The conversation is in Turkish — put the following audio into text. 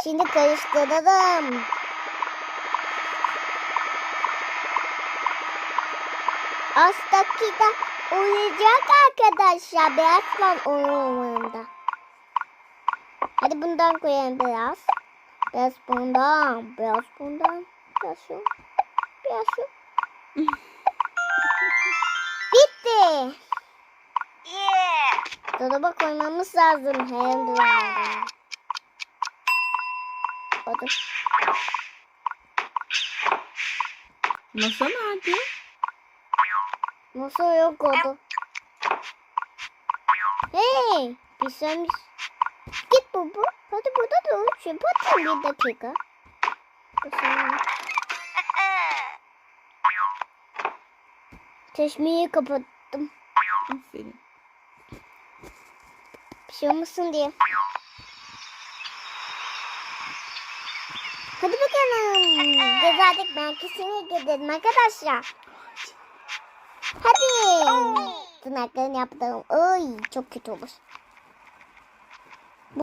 Şimdi karıştıralım. Az dakika uyuyacak arkadaşlar. Beyaz falan oyununda. Hadi bundan koyalım biraz. Biraz bundan. Biraz bundan. Biraz şu. Biraz şu. Bitti. Dolaba koymamız lazım. Hem de Hadi. Masa nerede? Nasıl yok oldu? Hey! Sen Git baba. Hadi burada dur. Şu patın bir dakika. Çeşmeyi kapattım. Aferin. Bir şey olmasın diye. Hadi bakalım. Gezeldik merkezine gidelim arkadaşlar. Hadi. Tırnaklarını yaptım. Ay çok kötü olur.